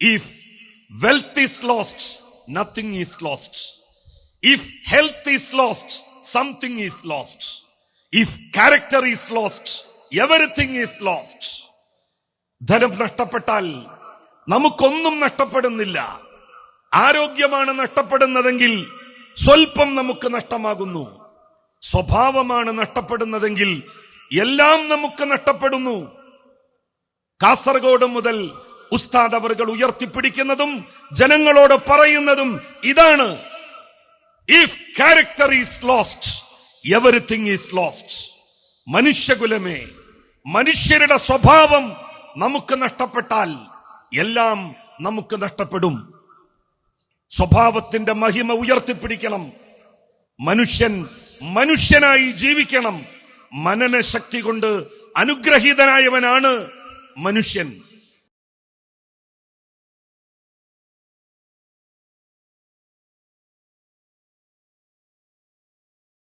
If wealth is lost, nothing is lost. If health is lost, something is lost. If character is lost, everything is lost. ധനം നഷ്ടപ്പെട്ടാൽ നമുക്കൊന്നും നഷ്ടപ്പെടുന്നില്ല ആരോഗ്യമാണ് നഷ്ടപ്പെടുന്നതെങ്കിൽ സ്വൽപ്പം നമുക്ക് നഷ്ടമാകുന്നു സ്വഭാവമാണ് നഷ്ടപ്പെടുന്നതെങ്കിൽ എല്ലാം നമുക്ക് നഷ്ടപ്പെടുന്നു കാസർഗോഡ് മുതൽ ഉസ്താദ് അവറുകൾ ഉയർത്തിപ്പിടിക്കുന്നതും ജനങ്ങളോട് പറയുന്നതും ഇതാണ്. If character is lost everything is lost മനുഷ്യകുലമേ മനുഷ്യരുടെ സ്വഭാവം നമുക്ക് നഷ്ടപ്പെട്ടാൽ എല്ലാം നമുക്ക് നഷ്ടപ്പെടും. സ്വഭാവത്തിന്റെ മഹിമ ഉയർത്തിപ്പിടിക്കണം. മനുഷ്യൻ മനുഷ്യനായി ജീവിക്കണം. മനനശക്തി കൊണ്ട് അനുഗ്രഹീതനായവനാണ് മനുഷ്യൻ.